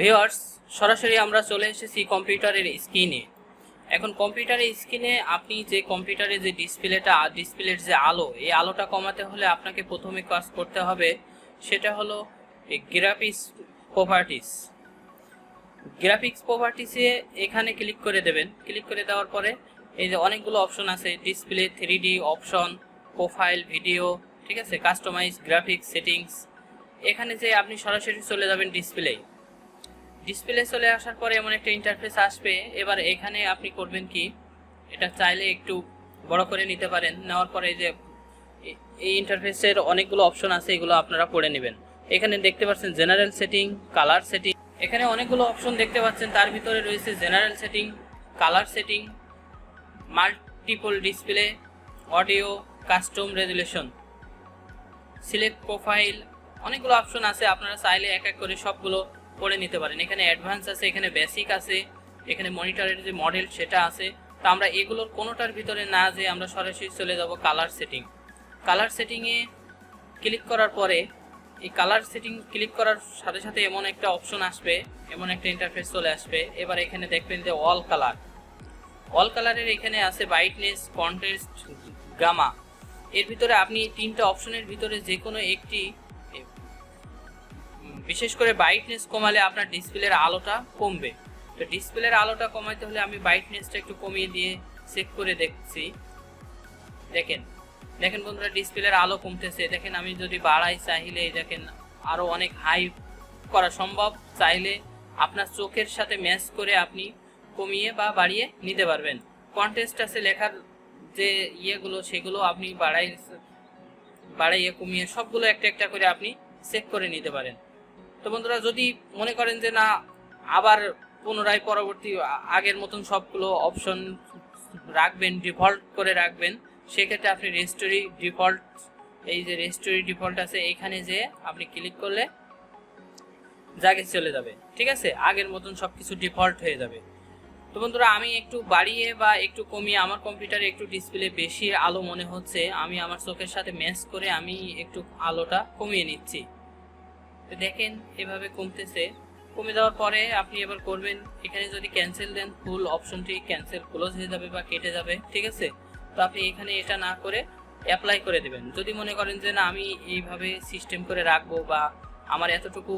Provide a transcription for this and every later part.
Viewers সরাসরি আমরা চলে এসেছি কম্পিউটারের স্ক্রিনে। এখন কম্পিউটারের স্ক্রিনে আপনি যে কম্পিউটারে যে ডিসপ্লেটা ডিসপ্লের যে আলো, এই আলোটা কমাতে হলে আপনাকে প্রথমে কাজ করতে হবে সেটা হলো গ্রাফিক্স প্রপার্টিস গ্রাফিক্স প্রপার্টিসে এখানে ক্লিক করে দেবেন। ক্লিক করে দেওয়ার পরে এই যে অনেকগুলো অপশন আছে display three D option profile video ঠিক আছে? কাস্টমাইজ গ্রাফিক্স সেটিংস এখানে যে আপনি সরাসরি চলে যাবেন ডিসপ্লে ডিসপ্লে চলে আসার পরে এমন একটা ইন্টারফেস আসবে। এবার এখানে আপনি করবেন কি? এটা চাইলে একটু বড় করে নিতে পারেন। নেওয়ার পরে যে এই ইন্টারফেসের অনেকগুলো অপশন আছে, এগুলো আপনারা পড়ে নেবেন। এখানে দেখতে পাচ্ছেন জেনারেল সেটিং কালার সেটিং এখানে অনেকগুলো অপশন দেখতে পাচ্ছেন। তার ভিতরে রয়েছে general setting colour setting multiple display audio custom resolution select profile অনেকগুলো অপশন আছে। আপনারা চাইলে এক এক করে সবগুলো পড়ে নিতে পারেন। এখানে অ্যাডভান্স আছে, এখানে বেসিক আছে, এখানে মনিটরের যে মডেল সেটা আছে। তো আমরা এগুলোর কোনোটার ভিতরে না যে আমরা সরাসরি চলে যাব কালার সেটিং কালার সেটিংয়ে ক্লিক করার পরে এই কালার সেটিং ক্লিক করার সাথে সাথে এমন একটা অপশন আসবে, এমন একটা ইন্টারফেস চলে আসবে। এবার এখানে দেখবেন যে অল কালার অল কালারের এখানে আছে ব্রাইটনেস কন্ট্রাস্ট গামা এর ভিতরে আপনি তিনটা অপশনের ভিতরে যে কোনো একটি বিশেষ করে ব্রাইটনেস কমালে আপনার ডিসপ্লের আলোটা কমবে। তো ডিসপ্লের আলোটা কমাতে হলে আমি ব্রাইটনেসটা একটু কমিয়ে দিয়ে চেক করে দেখছি। দেখেন দেখেন বন্ধুরা ডিসপ্লের আলো কমতেছে। দেখেন আমি যদি বাড়াই চাইলে দেখেন আরও অনেক হাই করা সম্ভব। চাইলে আপনার চোখের সাথে ম্যাচ করে আপনি কমিয়ে বা বাড়িয়ে নিতে পারবেন। কন্টেস্ট আছে লেখার যে ইয়েগুলো, সেগুলো আপনি বাড়াই, বাড়াইয়ে কমিয়ে সবগুলো একটা একটা করে আপনি চেক করে নিতে পারেন। তো বন্ধুরা, যদি মনে করেন যে না, আবার পুনরায় পরবর্তী আগের মতন সবগুলো অপশন রাখবেন ডিফল্ট করে রাখবেন, সেক্ষেত্রে আপনি রেস্টোরি ডিফল্ট এই যে রেস্টোরি ডিফল্ট আছে, এখানে যে আপনি ক্লিক করলে জাগে চলে যাবে, ঠিক আছে? আগের মতন সব কিছু ডিফল্ট হয়ে যাবে। তো বন্ধুরা, আমি একটু বাড়িয়ে বা একটু কমিয়ে, আমার কম্পিউটারে একটু ডিসপ্লে বেশি আলো মনে হচ্ছে, আমি আমার চোখের সাথে ম্যাচ করে আমি একটু আলোটা কমিয়ে নিচ্ছি। দেখেন এভাবে কমতেছে। কমে যাওয়ার পরে আপনি এবার করবেন, এখানে যদি ক্যান্সেল দেন ফুল অপশনটি ক্যান্সেল ক্লোজ হয়ে যাবে বা কেটে যাবে, ঠিক আছে? তো আপনি এখানে এটা না করে অ্যাপ্লাই করে দেবেন। যদি মনে করেন যে না, আমি এইভাবে সিস্টেম করে রাখব বা আমার এতটুকু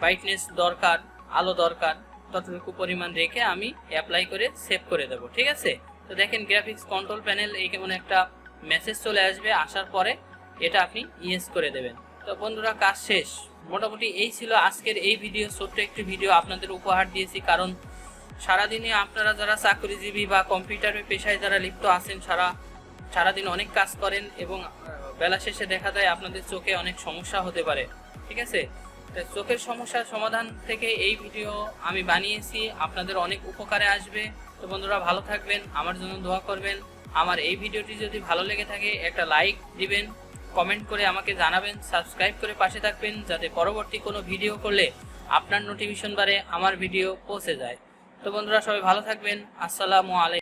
ব্রাইটনেস দরকার, আলো দরকার, ততটুকু পরিমাণ রেখে আমি অ্যাপ্লাই করে সেভ করে দেবো, ঠিক আছে? তো দেখেন গ্রাফিক্স কন্ট্রোল প্যানেল এই কেমন একটা মেসেজ চলে আসবে, আসার পরে এটা আপনি ইয়েস করে দেবেন। তো বন্ধুরা, কাজ শেষ। মোটামুটি এই ছিল আজকের এই ভিডিও, ছোট্ট একটি ভিডিও আপনাদের উপহার দিয়েছি, কারণ সারাদিনে আপনারা যারা চাকরিজীবী বা কম্পিউটারের পেশায় যারা লিপ্ত আছেন, সারা, সারাদিন অনেক কাজ করেন এবং বেলা শেষে দেখা যায় আপনাদের চোখে অনেক সমস্যা হতে পারে। ঠিক আছে? চোখের সমস্যার সমাধান থেকে এই ভিডিও আমি বানিয়েছি, আপনাদের অনেক উপকারে আসবে। তো বন্ধুরা, ভালো থাকবেন, আমার জন্য দোয়া করবেন। আমার এই ভিডিওটি যদি ভালো লেগে থাকে, একটা লাইক দিবেন। কমেন্ট করে আমাকে জানাবেন, সাবস্ক্রাইব করে পাশে থাকবেন, যাতে পরবর্তী কোনো ভিডিও করলে আপনার নোটিফিকেশন বারে আমার ভিডিও পৌঁছে যায়। তো বন্ধুরা, সবাই ভালো থাকবেন। আসসালামু আলাইকুম।